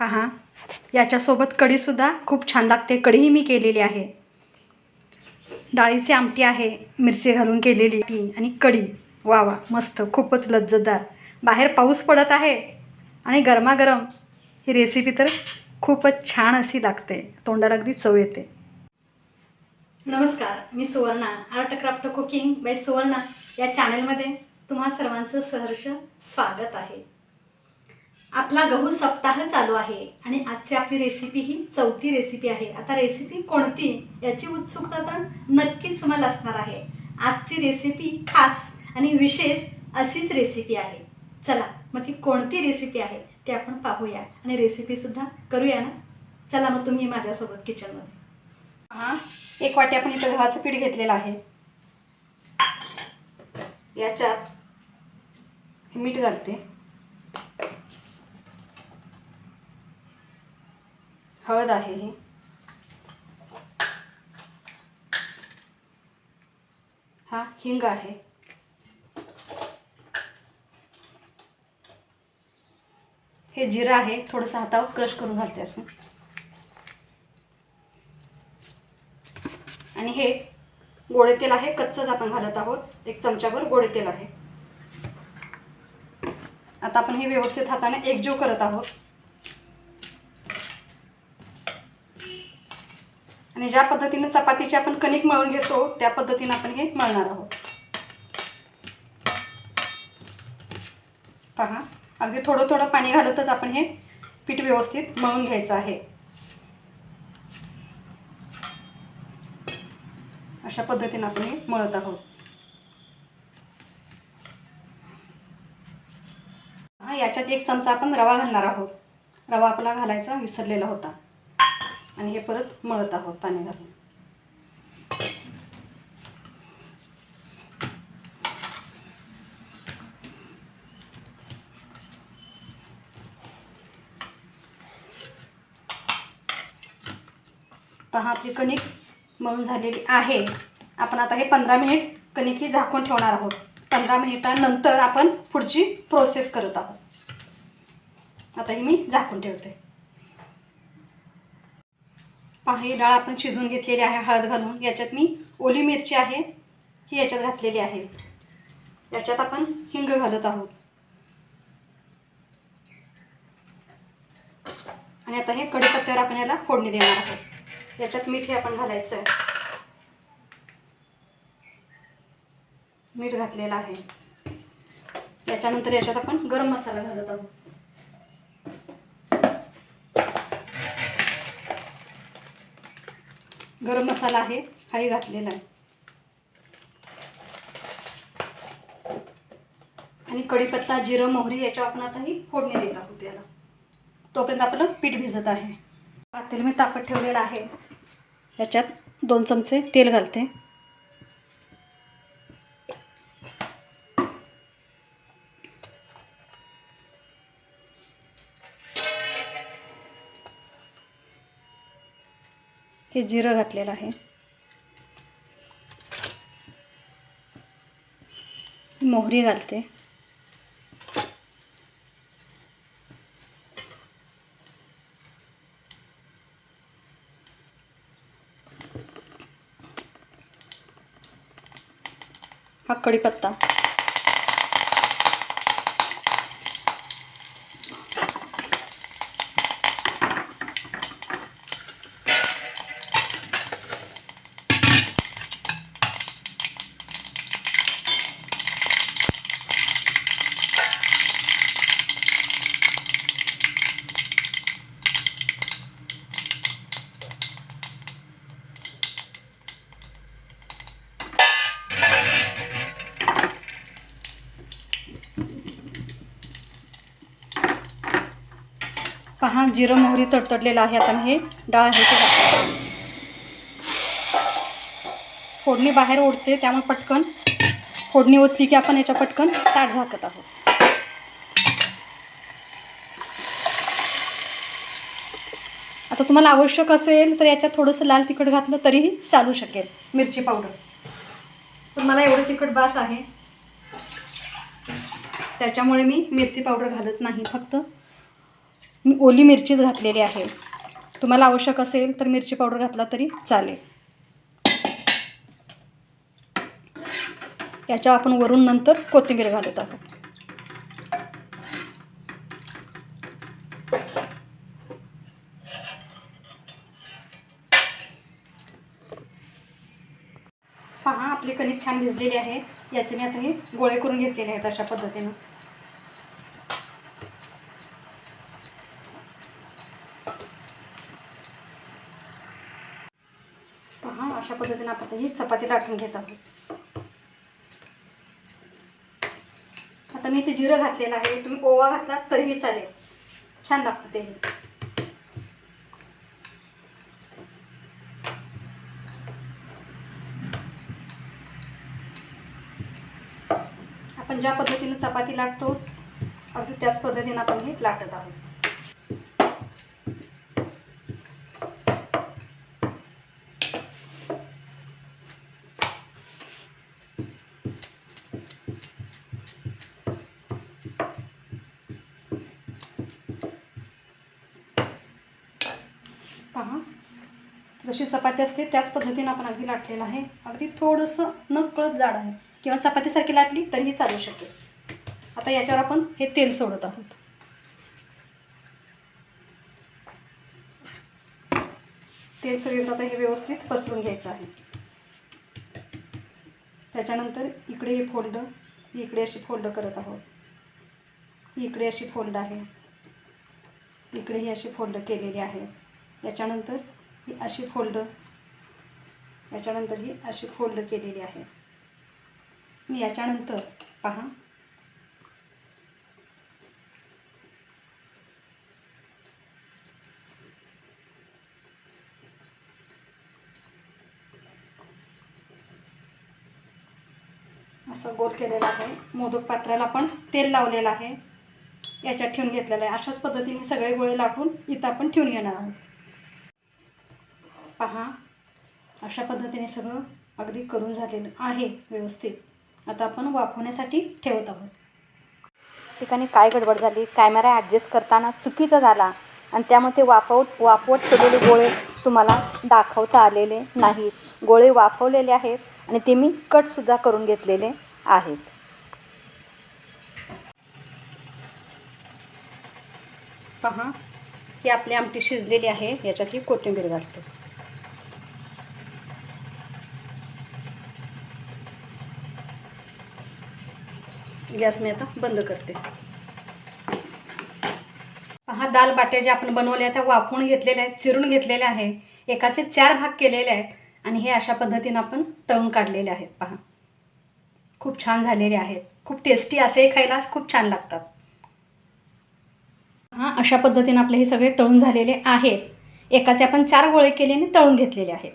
पहा याच्यासोबत कढीसुद्धा खूप छान लागते. कढीही मी केलेली आहे. डाळीची आमटी आहे मिरची घालून केलेली ती आणि कढी. वा वा मस्त खूपच लज्जतदार. बाहेर पाऊस पडत आहे आणि गरमागरम. ही रेसिपी तर खूपच छान अशी लागते. तोंडाला अगदी चव येते. नमस्कार मी Suvarna art craft cooking by Suvarna. या चॅनलमध्ये तुम्हा सर्वांचं सहर्ष स्वागत आहे. आपला गहू सप्ताह चालू आहे आणि आजची आपली रेसिपी ही चौथी रेसिपी आहे. आता रेसिपी कोणती? याची उत्सुकता तर नक्कीच तुम्हाला असणार आहे. आजची रेसिपी खास आणि विशेष अशीच रेसिपी आहे. चला मग ती कोणती रेसिपी आहे ते आपण पाहूया आणि रेसिपीसुद्धा करूया ना? चला मग तुम्ही माझ्यासोबत किचनमध्ये हां एक वाटी आपण इथं गव्हाचं पीठ घेतलेलं आहे. याच्यात मीठ घालते. हळद आहे ही. हा हिंग आहे. हे जिरं आहे थोडंसं हातावर क्रश करून घालते असं. आणि हे गोडे तेल आहे कच्चंच आपण घालत आहोत. एक चमच्यावर गोडे तेल आहे. आता आपण हे व्यवस्थित हाताने एकजीव करत आहोत. आणि ज्या पद्धतीने चपातीची आपण कणिक मळून घेतो त्या पद्धतीने आपण हे मळणार आहोत. पहा अगदी थोडं थोडं पाणी घालतच आपण हे पीठ व्यवस्थित मळून घ्यायचं आहे. अशा पद्धतीने आपण हे मळत आहोत. हा याच्यात एक चमचा आपण रवा घालणार आहोत. रवा आपला घालायचा विसरलेला होता. आणि हे परत मळत आहोत पाणी घालून. पहा आपली कणिक मळून झालेली आहे. आपण आता हे पंधरा मिनिट कणिक ही झाकून ठेवणार आहोत. पंधरा मिनिटानंतर आपण पुढची प्रोसेस करत आहोत. आता ही मी झाकून ठेवते. पहा ही डाळ आपण शिजवून घेतलेली आहे हळद घालून. याच्यात मी ओली मिरची आहे ही याच्यात घातलेली आहे. याच्यात आपण हिंग घालत आहोत. आणि आता हे कढीपत्त्यावर आपण याला फोडणी देणार आहोत. याच्यात मीठ हे आपण घालायचं आहे मीठ घातलेलं आहे. त्याच्यानंतर याच्यात आपण गरम मसाला घालत आहोत. गरम मसाला आहे हाही घातलेला आहे. आणि कढीपत्ता जिरं मोहरी याच्या आपण फोडणी देत आहोत याला. तोपर्यंत आपलं पीठ भिजत आहे. पातेल मी तापत ठेवलेलं आहे. याच्यात दोन चमचे तेल घालते. हे जिरं घातलेलं आहे. मोहरी घालते. हा कढीपत्ता. पहा जिरं मोहरी तडतडलेलं आहे. आता हे डाळ आहे ते फोडणी बाहेर ओढते त्यामुळे पटकन फोडणी ओतली की आपण याच्या पटकन ताट झाकत आहोत. आता तुम्हाला आवश्यक असेल तर याच्यात थोडंसं लाल तिखट घातलं तरीही चालू शकेल मिरची पावडर. पण मला एवढं तिखट बास आहे. त्याच्यामुळे मी मिरची पावडर घालत नाही फक्त मी ओली मिरचीच घातलेली आहे. तुम्हाला आवश्यक असेल तर मिरची पावडर घातला तरी चालेल. याच्यावर आपण वरून नंतर कोथिंबीर घालत आहोत. पहा आपली कणिक छान भिजलेली आहे. याचे मी आता हे गोळे करून घेतलेले आहेत अशा पद्धतीनं. पहा अशा पद्धतीने आपण ही चपाती लाटून घेत आहोत. आता मी इथे जिरं घातलेलं आहे. तुम्ही ओवा घातला तरीही चालेल. छान लागतं ते. आपण ज्या पद्धतीनं चपाती लाटतो अगदी त्याच पद्धतीनं आपण हे लाटत आहोत. जशी चपाती असते त्याच पद्धतीने आपण अगदी लाटलेलं आहे. अगदी थोडंसं न कळत जाड आहे. किंवा चपातीसारखी लाटली तरीही चालू शकेल. आता याच्यावर आपण हे तेल सोडत आहोत. तेल सगळं आता हे व्यवस्थित पसरून घ्यायचं आहे. त्याच्यानंतर इकडे हे फोल्ड इकडे अशी फोल्ड करत आहोत. इकडे अशी फोल्ड आहे. इकडे ही अशी फोल्ड केलेली आहे. याच्यानंतर ही अशी फोल्ड याच्यानंतर ही अशी फोल्ड केलेली आहे. मी याच्यानंतर पहा. असं गोल केलेलं आहे. मोदक पात्राला पण तेल लावलेलं आहे. याच्यात ठेवून घेतलेलं आहे. अशाच पद्धतीने सगळे गोळे लाटून इथं आपण ठेवून घेणार आहोत. पहा. अशा पद्धतीने सगळं अगदी करून झालेलं आहे व्यवस्थित. आता आपण वाफवण्यासाठी ठेवत आहोत. ठिकाणी काय गडबड झाली कॅमेरा ॲडजस्ट करताना चुकीचा झाला आणि त्यामुळे ते वाफवत वाफवत ठेवलेले गोळे तुम्हाला दाखवता आलेले नाहीत. गोळे वाफवलेले आहेत आणि ते मी कटसुद्धा करून घेतलेले आहेत. पहा. ही आपली आमटी शिजलेली आहे याच्यात ही कोथिंबीर घालतो. गॅस मी आता बंद करते. पहा दाल बाट्या ज्या आपण बनवल्या त्या वाफवून घेतलेल्या आहेत चिरून घेतलेल्या आहे एकाचे चार भाग केलेले आहेत आणि हे अशा पद्धतीनं आपण तळून काढलेले आहेत पहा. खूप छान झालेले आहेत. खूप टेस्टी असे खायला खूप छान लागतात. हां अशा पद्धतीनं आपले हे सगळे तळून झालेले आहेत. एकाचे आपण चार गोळे केले आणि तळून घेतलेले आहेत.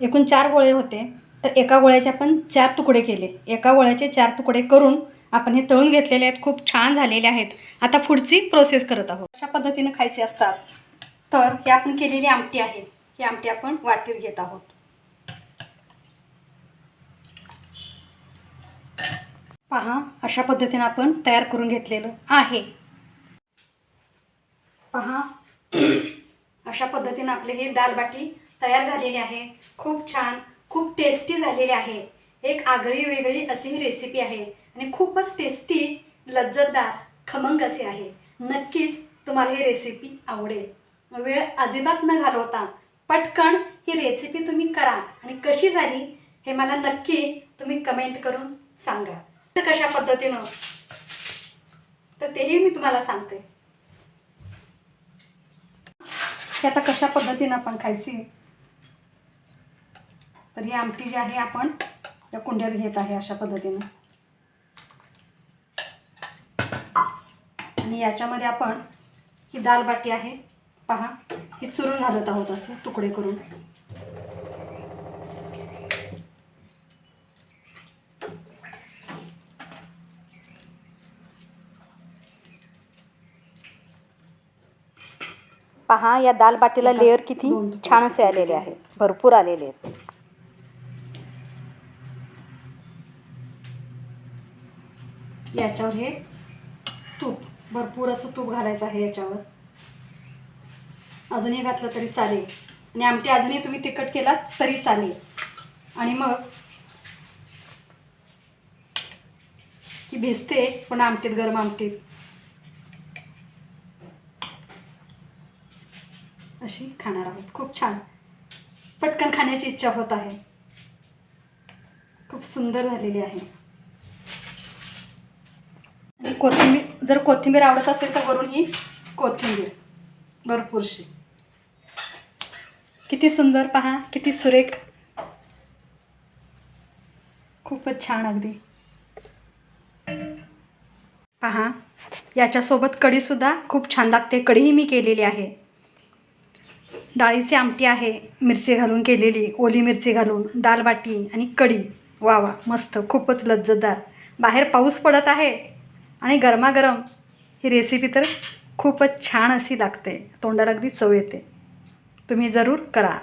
एकूण चार गोळे होते तर एका गोळ्याचे आपण चार तुकडे केले. एका गोळ्याचे चार तुकडे करून आपण हे तळून घेतलेले आहेत खूप छान झालेले आहेत. आता पुढची प्रोसेस करत आहोत. अशा पद्धतीने खायचे असतात. तर हे आपण केलेली आमटी आहे. ही आमटी आपण वाटीत घेत आहोत. पहा अशा पद्धतीने आपण तयार करून घेतलेलं आहे. पहा अशा पद्धतीने आपले हे दालबाटी तयार झालेली आहे. खूप छान खूप टेस्टी झालेली आहे. एक आगळी वेगळी अशी ही रेसिपी आहे. आणि खूपच टेस्टी लज्जतदार खमंग असे आहे. नक्कीच तुम्हाला ही रेसिपी आवडेल. वेळ अजिबात न घालवता पटकन ही रेसिपी तुम्ही करा आणि कशी झाली हे मला नक्की तुम्ही कमेंट करून सांगा. तर कशा पद्धतीनं? तर तेही मी तुम्हाला सांगते. हे आता कशा पद्धतीनं आपण खायची? तर ही आमटी जी आहे आपण या कुंड्यात घेत आहे अशा पद्धतीनं. आणि याच्यामध्ये आपण ही दाल बाटी आहे. पहा ही चुरून घालत आहोत असे तुकडे करून. पहा या दाल बाटीला लेअर किती छान असे आलेले आहेत. भरपूर आलेले आहेत. याच्यावर हे भरपूर असं तूप घालायचं आहे याच्यावर. अजूनही घातलं तरी चालेल. आणि आमटी अजूनही तुम्ही तिखट केलात तरी चालेल. आणि मग ही भिजते पण आमटीत गरम आमटीत. अशी खाणार आहोत. खूप छान. पटकन खाण्याची इच्छा होत आहे. खूप सुंदर झालेली आहे. आणि कोथिंबीर जर कोथिंबीर आवडत असेल तर वरून ही कोथिंबीर भरपूरशी. किती सुंदर पहा किती सुरेख. खूपच छान अगदी. पहा याच्यासोबत कढीसुद्धा खूप छान लागते. कढीही मी केलेली आहे. डाळीची आमटी आहे मिरची घालून केलेली ओली मिरची घालून दाल बाटी आणि कढी. वा वा मस्त खूपच लज्जतदार. बाहेर पाऊस पडत आहे. आणि गरमागरम ही रेसिपी तर खूपच छान अशी लागते. तोंडाला अगदी चव येते. तुम्ही जरूर करा.